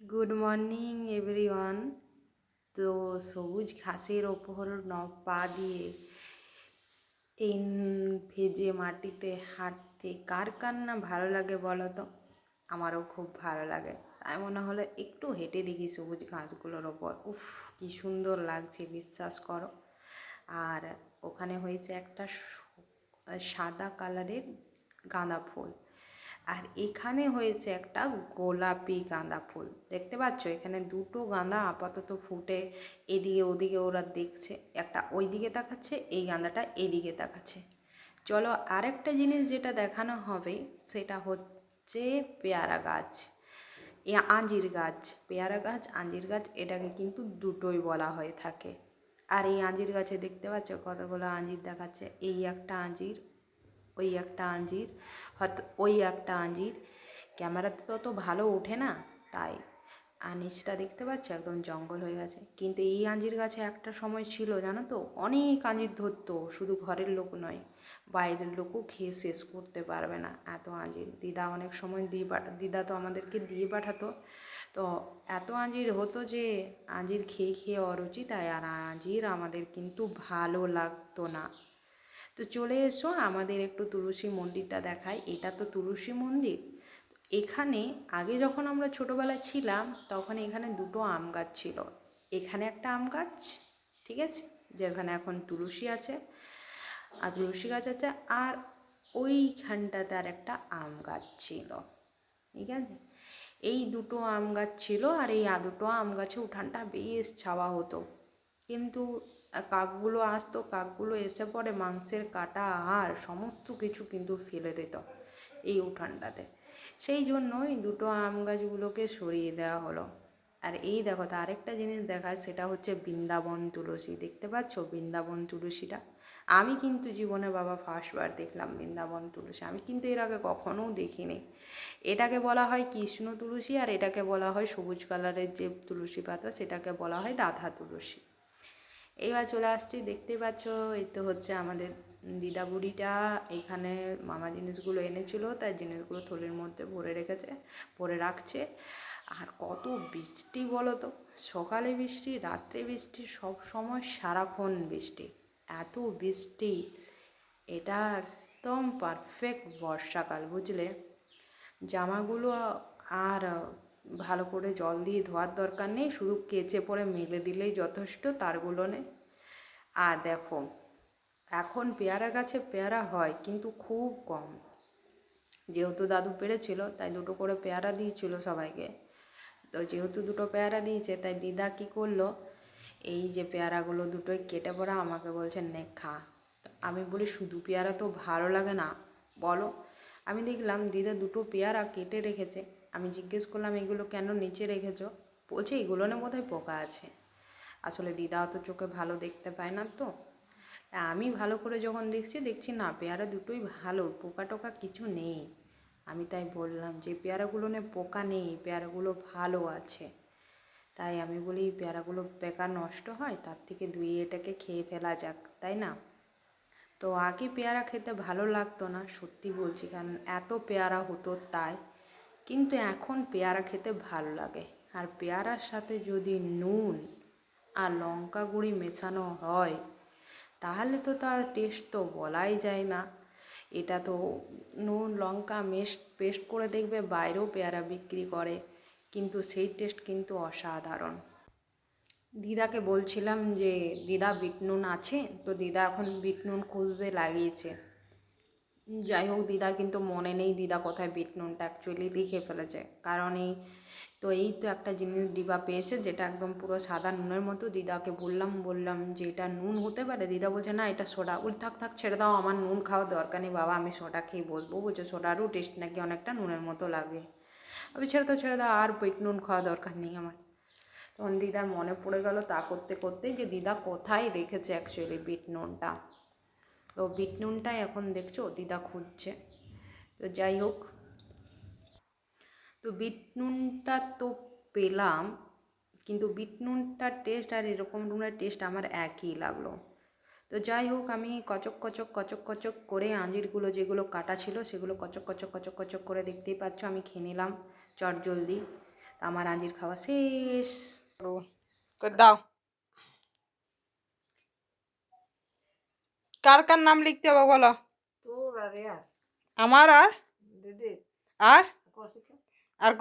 Good morning everyone তো সবুজ ঘাসের ওপর ন পা দিয়ে এই ভেজে মাটিতে হাঁটতে কার কার না ভালো লাগে বলো তো? আমারও খুব ভালো লাগে। তাই মনে হলো একটু হেঁটে দেখি সবুজ ঘাসগুলোর ওপর। উফ, কি সুন্দর লাগছে, বিশ্বাস করো। আর ওখানে হয়েছে একটা সাদা কালারের গাঁদা ফুল। আর এখানে হয়েছে একটা গোলাপি গাঁদা ফুল। দেখতে পাচ্ছ? এখানে দুটো গাঁদা আপাতত ফুটে এদিকে ওদিকে ওরা দেখছে। একটা ওইদিকে তাকাচ্ছে, এই গাঁদাটা এদিকে তাকাচ্ছে। চলো আরেকটা জিনিস যেটা দেখানো হবে, সেটা হচ্ছে পেয়ারা গাছ। আঞ্জির গাছ। পেয়ারা গাছ আঞ্জির গাছ, এটাকে কিন্তু দুটোই বলা হয়ে থাকে। আর এই আঞ্জির গাছে দেখতে পাচ্ছ? কতগুলো আঞ্জির দেখাচ্ছে। এই একটা আঞ্জির ওই একটা আঞ্জির হয়তো ওই একটা আঞ্জির। ক্যামেরাতে তো অত ভালো ওঠে না, তাই আর নিচটা দেখতে পাচ্ছ একদম জঙ্গল হয়ে গেছে। কিন্তু এই আঞ্জির গাছে একটা সময় ছিল, জানো তো? অনেক আঞ্জির ধরতো, শুধু ঘরের লোক নয়, বাইরের লোকও খেয়ে শেষ করতে পারবে না এত আঞ্জির। দিদা অনেক সময় দিয়ে পাঠা, দিদা তো আমাদেরকে দিয়ে পাঠাতো। তো এত আঞ্জির হতো যে আঞ্জির খেয়ে খেয়ে অরুচি, তাই আর আঞ্জির আমাদের কিন্তু ভালো লাগতো না। তো চলে এসো, আমাদের একটু তুলসী মন্দিরটা দেখাই। এটা তো তুলসী মন্দির। এখানে আগে যখন আমরা ছোটোবেলায় ছিলাম, তখন এখানে দুটো আম গাছ ছিল। এখানে একটা আম গাছ, ঠিক আছে? যেখানে এখন তুলসী আছে, আর তুলসী গাছ আছে, আর ওইখানটাতে আর একটা আম গাছ ছিল। ঠিক আছে? এই দুটো আম গাছ ছিল, আর এই দুটো আম গাছে উঠানটা বেশ ছাওয়া হতো। কিন্তু কাকগুলো আসতো, কাকগুলো এসে পরে মাংসের কাটা আর সমস্ত কিছু কিন্তু ফেলে দিত এই উঠানটাতে। সেই জন্যই দুটো আম গাছগুলোকে সরিয়ে দেওয়া হলো। আর এই দেখো আরেকটা জিনিস দেখায়, সেটা হচ্ছে বৃন্দাবন তুলসী। দেখতে পাচ্ছ বৃন্দাবন তুলসীটা? আমি কিন্তু জীবনে বাবা ফার্স্টবার দেখলাম বৃন্দাবন তুলসী। আমি কিন্তু এর আগে কখনো দেখিনি। এটাকে বলা হয় কৃষ্ণ তুলসী আর এটাকে বলা হয় সবুজ কালারের যে তুলসী পাতা, সেটাকে বলা হয় রাধা তুলসী। এইবার চলে আসছি, দেখতে পাচ্ছ, এই তো হচ্ছে আমাদের দিদা বুড়িটা এখানে মামা জিনিসগুলো এনেছিল, তাই জিনিসগুলো থলির মধ্যে ভরে রেখেছে, ভরে রাখছে। আর কত বৃষ্টি বলো তো, সকালে বৃষ্টি, রাত্রে বৃষ্টি, সব সময় সারাক্ষণ বৃষ্টি, এত বৃষ্টি। এটা একদম পারফেক্ট বর্ষাকাল, বুঝলে? জামাগুলো আর ভালো করে জল দিয়ে ধোয়ার দরকার নেই, শুধু কেচে পরে মেলে দিলেই যথেষ্ট তারগুলো নে আর দেখো, এখন পেয়ারা গাছে পেয়ারা হয়, কিন্তু খুব কম। যেহেতু দাদু পেরেছিল, তাই দুটো করে পেয়ারা দিয়েছিল সবাইকে। তো যেহেতু দুটো পেয়ারা দিয়েছে, তাই দিদা কী করল, এই যে পেয়ারাগুলো দুটোই কেটে পড়া আমাকে বলছে, নে, খা। আমি বলি, শুধু পেয়ারা তো ভালো লাগে না, বলো। আমি দেখলাম দিদা দুটো পেয়ারা কেটে রেখেছে। আমি জিজ্ঞেস করলাম, এগুলো কেন নিচে রেখেছো? বলছে এগুলো না বোধহয় পোকা আছে। আসলে দিদা অত চোখে ভালো দেখতে পায় না তো। আমি ভালো করে যখন দেখছি দেখছি না, পেয়ারা দুটোই ভালো, পোকা টোকা কিছু নেই। আমি তাই বললাম, যে পেয়ারাগুলো নে পোকা নেই, পেয়ারাগুলো ভালো আছে। তাই আমি বলি, পেয়ারাগুলো বেকার নষ্ট হয়, তার থেকে ধুয়ে এটাকে খেয়ে ফেলা যাক, তাই না? তো আগে পেয়ারা খেতে ভালো লাগতো না, সত্যি বলছি, কারণ এত পেয়ারা হতো তাই। কিন্তু এখন পেয়ারা খেতে ভালো লাগে। আর পেয়ারার সাথে যদি নুন আর লঙ্কা গুঁড়ি মেশানো হয়, তাহলে তো তার টেস্ট তো বলাই যায় না। এটা তো নুন, লঙ্কা মেশ পেস্ট করে দেখবে বাইরেও পেয়ারা বিক্রি করে, কিন্তু সেই টেস্ট কিন্তু অসাধারণ। দিদাকে বলছিলাম যে, দিদা বিট নুন আছে? তো দিদা এখন বিট নুন খুঁজতে লাগিয়েছে। যাই হোক, দিদার কিন্তু মনে নেই দিদা কোথায় বিট নুনটা অ্যাকচুয়ালি লিখে ফেলেছে। কারণ এই তো এই তো একটা জিনিস ডিবা পেয়েছে যেটা একদম পুরো সাদা নুনের মতো। দিদাকে বললাম বললাম যে এটা নুন হতে পারে। দিদা বলছে, না, এটা সোডা। বল, থাক থাক, ছেড়ে দাও, আমার নুন খাওয়ার দরকার নেই। বাবা, আমি সোডা খেয়ে বসবো। বলছে সোডারও টেস্ট নাকি অনেকটা নুনের মতো লাগে। আমি ছেড়ে দাও ছেড়ে দাও, আর বিট নুন খাওয়া দরকার নেই আমার। তখন দিদার মনে পড়ে গেল তা করতে করতেই যে দিদা কোথায় রেখেছে অ্যাকচুয়ালি বিট নুনটা তো বিট নুনটাই এখন দেখছ, দিদা খুঁজছে। তো যাই হোক, তো বিট নুনটা তো পেলাম, কিন্তু বিট নুনটার টেস্ট আর এরকম নুনের টেস্ট আমার একই লাগল। তো যাই হোক, আমি কচক কচক কচক কচক করে আঞ্জিরগুলো যেগুলো কাটা ছিল, সেগুলো কচক কচক কচক কচক করে দেখতেই পাচ্ছ, আমি খেয়ে নিলাম। চট জলদি। আমার আঞ্জির খাওয়া শেষ। দাও। কার কার নাম লিখতে হবে বলো? আমার আর? দিদি আর? আর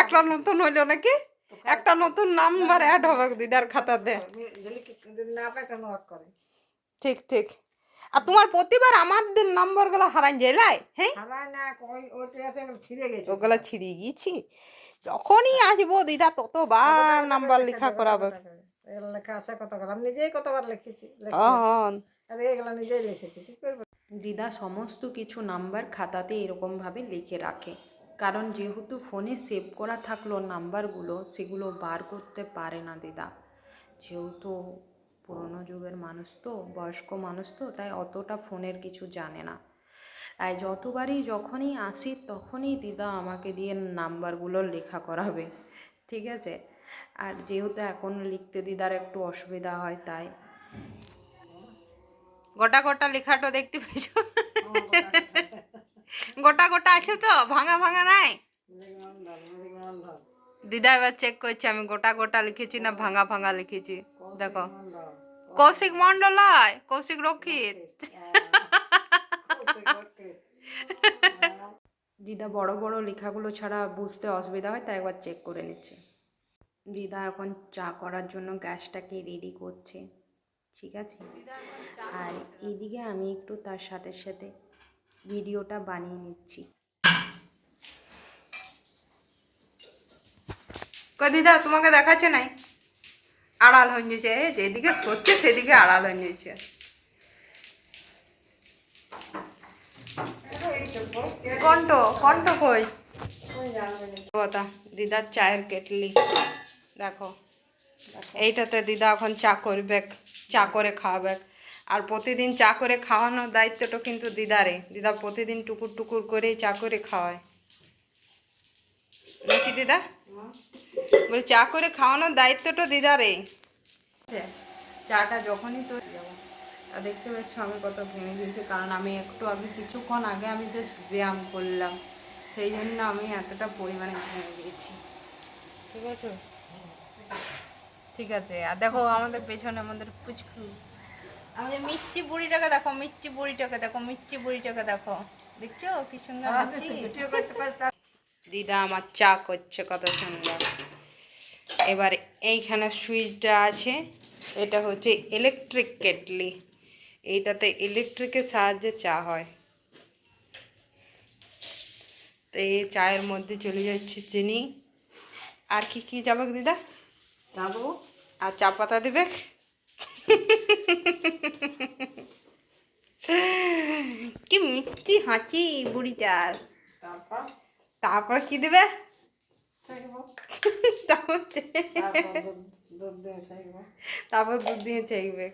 একটা নতুন হইল নাকি? একটা নতুন নাম্বার অ্যাড হবে দিদার খাতাতে। ঠিক ঠিক। আর তোমার প্রতিবার আমাদের নাম্বারগুলো হারান জেলায় হ্যাঁ? ওগুলো ছিঁড়ে গিয়েছি যখনই আসব দিদা ততবার নাম্বার লেখা করাবে। এগুলো লেখা আছে আমি নিজেই কতবার লিখেছি লিখছি। হ্যাঁ আর এগুলো নিজেই লিখেছি কি করব? দিদা সমস্ত কিছু নাম্বার খাতাতে এরকমভাবে লিখে রাখে। কারণ যেহেতু ফোনে সেভ করা থাকল নাম্বারগুলো সেগুলো বার করতে পারে না দিদা। যেহেতু পুরনো যুগের মানুষ তো বয়স্ক মানুষ তো তাই অতটা ফোনের কিছু জানে না। তাই যতবারই যখনই আসি তখনই দিদা আমাকে দিয়ে নাম্বারগুলো লেখা করাবে। ঠিক আছে? আর যেহেতু এখন লিখতে দিদার একটু অসুবিধা হয়, তাই। গোটা গোটা লেখাটা দেখতে পেয়েছ? গোটা গোটা আছে তো? ভাঙা ভাঙা নাই? দিদা এবার চেক করছে, আমি গোটা গোটা লিখেছি না ভাঙা ভাঙা লিখেছি? দেখো। কৌশিক মন্ডলয় কৌশিক রক্ষিত। দিদা বড় বড় লেখাগুলো ছাড়া বুঝতে অসুবিধা হয়, তাই একবার চেক করে নিচ্ছে। দিদা এখন চা করার জন্য গ্যাসটাকে রেডি করছে ঠিক আছে? আর এদিকে আমি একটু তার সাথে সাথে ভিডিওটা বানিয়ে নিচ্ছি। দিদা তোমাকে দেখাচ্ছে নাই? আড়াল হয়ে গেছে এই যেদিকে সরছে সেদিকে আড়াল হয়ে গেছে। কন্ট কন্ট কই? কথা দিদার চায়ের কেটলি। দেখো। এইটাতে দিদা এখন চা করবে চা করে খাওয়াবে। আর প্রতিদিন চা করে খাওয়ানোর দায়িত্বটা কিন্তু দিদারে। দিদা প্রতিদিন টুকুর টুকুর করে চা করে খাওয়ায়। নাকি দিদা। বলি চা করে খাওয়ানোর দায়িত্বটা দিদারে। চাটা যখনই আর দেখতে পাচ্ছ আমি কত ভেঙে গিয়েছি কারণ আমি একটু আগে কিছুক্ষণ আগে আমি জাস্ট ব্যায়াম করলাম। সেই জন্য আমি এতটা পরিমাণে ভেঙে গিয়েছি ঠিক আছে? ঠিক আছে। আর দেখো আমাদের পেছনে আমাদের পুচকু। আমাদের মিষ্টি বুড়িটাকে দেখো মিষ্টি বুড়িটাকে দেখো মিষ্টি বুড়িটাকে দেখো। দেখছ? কি সুন্দর তা দিদা আমার চা করছে কত সুন্দর। এবার এইখানে সুইচটা আছে এটা হচ্ছে ইলেকট্রিক কেটলি এইটাতে ইলেকট্রিকের সাহায্যে চা হয়। তো এই চায়ের মধ্যে চলে যাচ্ছে চিনি। আর কি কি যাবে দিদা? যাব আর চা পাতা দিবে? কি মিষ্টি হাঁচি বুড়িটার। তারপর? তারপর কি দেবে? তারপর দুধ- দিয়ে চাইবে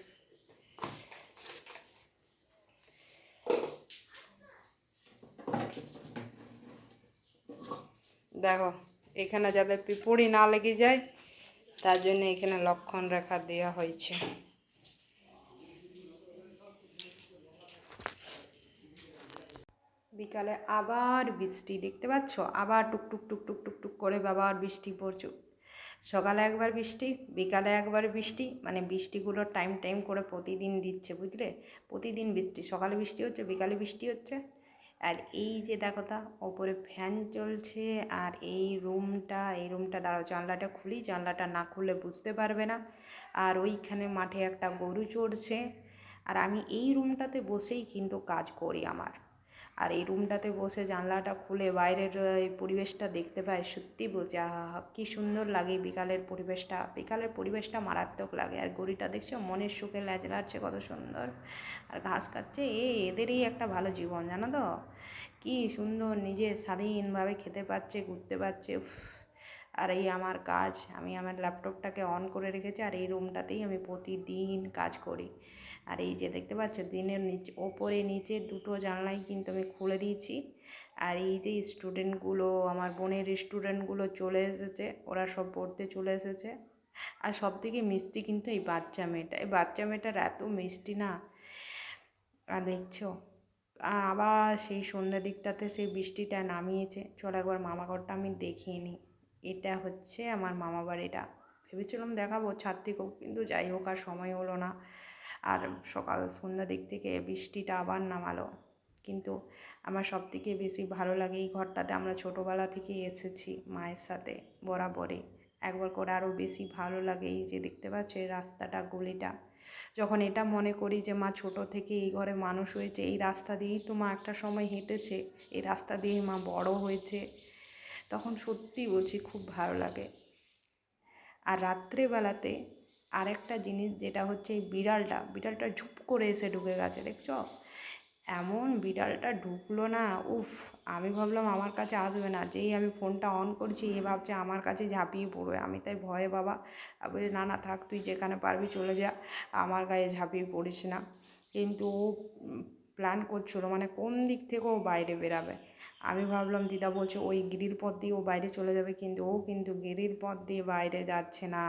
দেখো এখানে যাতে পিঁপড়ি না লেগে যায় তার জন্য এখানে লক্ষণ রেখা দেওয়া হয়েছে। বিকালে আবার বৃষ্টি, দেখতে পাচ্ছ? আবার টুকটুক টুক টুক টুক টুক করে আবার বৃষ্টি পড়ছে। সকালে একবার বৃষ্টি, বিকালে একবার বৃষ্টি মানে বৃষ্টিগুলো টাইম টাইম করে প্রতিদিন দিচ্ছে, বুঝলে? প্রতিদিন বৃষ্টি, সকালে বৃষ্টি হচ্ছে, বিকালে বৃষ্টি হচ্ছে। আর এই যে দেখো তা, ওপরে ফ্যান চলছে আর এই রুমটা এই রুমটা দাঁড়াও, জানলাটা খুলি, জানলাটা না খুললে বুঝতে পারবে না। আর ওইখানে মাঠে একটা গরু চড়ছে। আর আমি এই রুমটাতে বসেই কিন্তু কাজ করি আমার। আর এই রুমটাতে বসে জানলাটা খুলে বাইরের এই পরিবেশটা দেখতে পাই সত্যি বলছি, আহা কী সুন্দর লাগে বিকালের পরিবেশটা। বিকালের পরিবেশটা মারাত্মক লাগে, আর গড়িটা দেখছ, মনের সুখে ল্যাজ লাড়ছে কত সুন্দর। আর ঘাস কাটছে এ, এদেরই একটা ভালো জীবন, জানো তো? কী সুন্দর নিজে স্বাধীনভাবে খেতে পাচ্ছে ঘুরতে পারছে। আর এই আমার কাজ, আমি আমার ল্যাপটপটাকে অন করে রেখেছি আর এই রুমটাতেই আমি প্রতিদিন কাজ করি। আর এই যে দেখতে পাচ্ছ, দিনের নিচে, ওপরে নিচে দুটো জানলাই কিন্তু আমি খুলে দিয়েছি। আর এই যে স্টুডেন্টগুলো আমার বোনের স্টুডেন্টগুলো চলে এসেছে, ওরা সব পড়তে চলে এসেছে। আর সব থেকে মিষ্টি কিন্তু এই বাচ্চা মেয়েটা, এই বাচ্চা মেয়েটার এত মিষ্টি না। দেখছ, আবার সেই সন্ধ্যা দিকটাতে সেই বৃষ্টিটা নামিয়েছে। চলো একবার মামা ঘরটা আমি দেখিয়ে নিই। এটা হচ্ছে আমার মামা বাড়িটা ভেবেছিলাম দেখাবো ছাদ থেকেও কিন্তু যাই হোক আর সময় হলো না। আর সকাল সন্ধ্যা দিক থেকে বৃষ্টিটা আবার নামালো। কিন্তু আমার সব থেকে বেশি ভালো লাগে এই ঘরটাতে। আমরা ছোটোবেলা থেকে এসেছি মায়ের সাথে, বরাবরই। একবার করে আরও বেশি ভালো লাগে এই যে দেখতে পাচ্ছ, এই রাস্তাটা, গলিটা। যখন এটা মনে করি যে মা ছোট থেকে এই ঘরে মানুষ হয়েছে, এই রাস্তা দিয়েই তো মা একটা সময় হেঁটেছে। এই রাস্তা দিয়েই মা বড় হয়েছে। তখন সত্যি বলছি খুব ভালো লাগে। আর রাত্রেবেলাতে আরেকটা জিনিস যেটা হচ্ছে এই বিড়ালটা বিড়ালটা ঝুপ করে এসে ঢুকে গেছে, দেখছ? এমন বিড়ালটা ঢুকলো না, উফ, আমি ভাবলাম আমার কাছে আসবে না, যেই আমি ফোনটা অন করছি, এ ভাবছে আমার কাছে ঝাঁপিয়ে পড়বে। আমি তাই ভয়ে বাবা বলি না না, থাক, তুই যেখানে পারবি চলে যা, আমার গায়ে ঝাঁপিয়ে পড়িস না। কিন্তু প্ল্যান করছিল মানে কোন দিক থেকে ও বাইরে বেরাবে। আমি ভাবলাম, দিদা বলছে ওই গিরির পথ দিয়ে ও বাইরে চলে যাবে, কিন্তু ও কিন্তু গিরির পথ দিয়ে বাইরে যাচ্ছে না।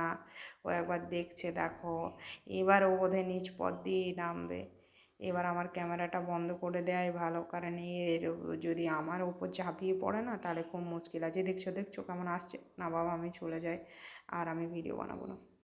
ও একবার দেখছে, দেখো। এবার ও বোধহয় নিচ পথ দিয়েই নামবে। এবার আমার ক্যামেরাটা বন্ধ করে দেওয়াই ভালো, কারণ এর যদি আমার ওপর ঝাঁপিয়ে পড়ে না, তাহলে খুব মুশকিল। আছে দেখছ দেখছ কেমন আসছে? না বাবা, আমি চলে যাই। আর আমি ভিডিও বানাবো না।